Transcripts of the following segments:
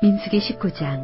민수기 19장.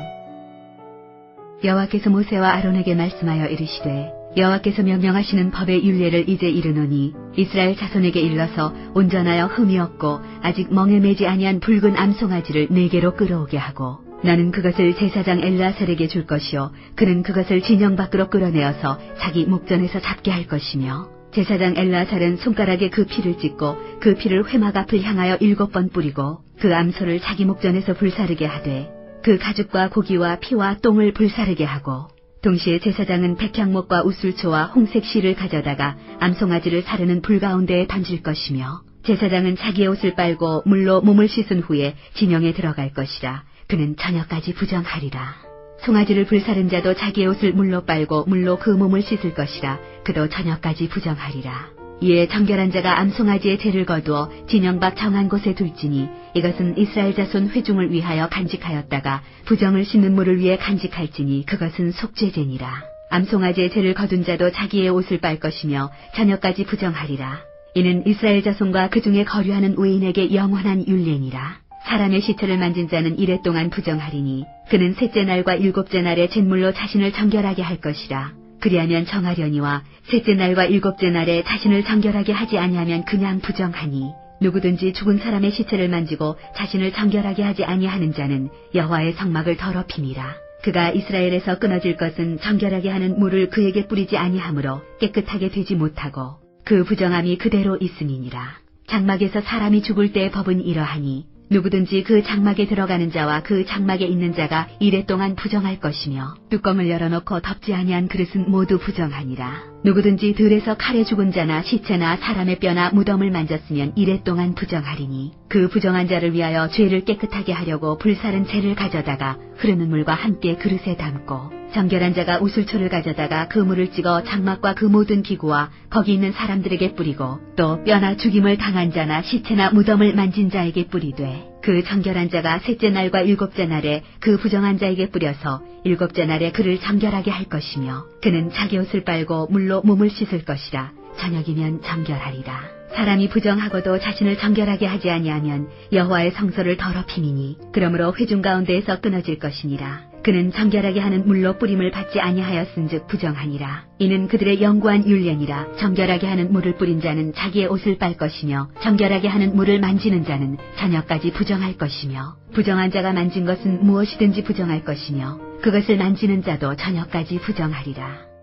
여호와께서 모세와 아론에게 말씀하여 이르시되 여호와께서 명령하시는 법의 윤례를 이제 이르노니 이스라엘 자손에게 일러서 온전하여 흠이 없고 아직 멍에 매지 아니한 붉은 암송아지를 네 개로 끌어오게 하고 나는 그것을 제사장 엘라살에게 줄 것이요 그는 그것을 진영 밖으로 끌어내어서 자기 목전에서 잡게 할 것이며 제사장 엘라살은 손가락에 그 피를 찍고 그 피를 회막 앞을 향하여 일곱 번 뿌리고 그 암소를 자기 목전에서 불사르게 하되 그 가죽과 고기와 피와 똥을 불사르게 하고 동시에 제사장은 백향목과 우술초와 홍색 실을 가져다가 암송아지를 사르는 불 가운데에 던질 것이며 제사장은 자기의 옷을 빨고 물로 몸을 씻은 후에 진영에 들어갈 것이라 그는 저녁까지 부정하리라. 송아지를 불사른 자도 자기의 옷을 물로 빨고 물로 그 몸을 씻을 것이라 그도 저녁까지 부정하리라. 이에 정결한 자가 암송아지의 죄를 거두어 진영 밖 정한 곳에 둘지니 이것은 이스라엘 자손 회중을 위하여 간직하였다가 부정을 씻는 물을 위해 간직할지니 그것은 속죄제니라. 암송아지의 죄를 거둔 자도 자기의 옷을 빨 것이며 저녁까지 부정하리라. 이는 이스라엘 자손과 그 중에 거류하는 외인에게 영원한 율례니라. 사람의 시체를 만진 자는 이래 동안 부정하리니 그는 셋째 날과 일곱째 날에 잿물로 자신을 정결하게 할 것이라. 그리하면 정하려니와 셋째 날과 일곱째 날에 자신을 정결하게 하지 아니하면 그냥 부정하니 누구든지 죽은 사람의 시체를 만지고 자신을 정결하게 하지 아니하는 자는 여호와의 성막을 더럽힘이라. 그가 이스라엘에서 끊어질 것은 정결하게 하는 물을 그에게 뿌리지 아니하므로 깨끗하게 되지 못하고 그 부정함이 그대로 있음이니라. 장막에서 사람이 죽을 때의 법은 이러하니 누구든지 그 장막에 들어가는 자와 그 장막에 있는 자가 이래 동안 부정할 것이며 뚜껑을 열어놓고 덮지 아니한 그릇은 모두 부정하니라. 누구든지 들에서 칼에 죽은 자나 시체나 사람의 뼈나 무덤을 만졌으면 이래 동안 부정하리니 그 부정한 자를 위하여 죄를 깨끗하게 하려고 불사른 재를 가져다가 흐르는 물과 함께 그릇에 담고 정결한 자가 우술초를 가져다가 그 물을 찍어 장막과 그 모든 기구와 거기 있는 사람들에게 뿌리고 또 뼈나 죽임을 당한 자나 시체나 무덤을 만진 자에게 뿌리되 그 정결한 자가 셋째 날과 일곱째 날에 그 부정한 자에게 뿌려서 일곱째 날에 그를 정결하게 할 것이며 그는 자기 옷을 빨고 물로 몸을 씻을 것이라 저녁이면 정결하리라. 사람이 부정하고도 자신을 정결하게 하지 아니하면 여호와의 성소를 더럽힘이니 그러므로 회중 가운데에서 끊어질 것이니라. 그는 정결하게 하는 물로 뿌림을 받지 아니하였은즉 부정하니라. 이는 그들의 영구한 율례니라. 정결하게 하는 물을 뿌린 자는 자기의 옷을 빨 것이며 정결하게 하는 물을 만지는 자는 저녁까지 부정할 것이며 부정한 자가 만진 것은 무엇이든지 부정할 것이며 그것을 만지는 자도 저녁까지 부정하리라.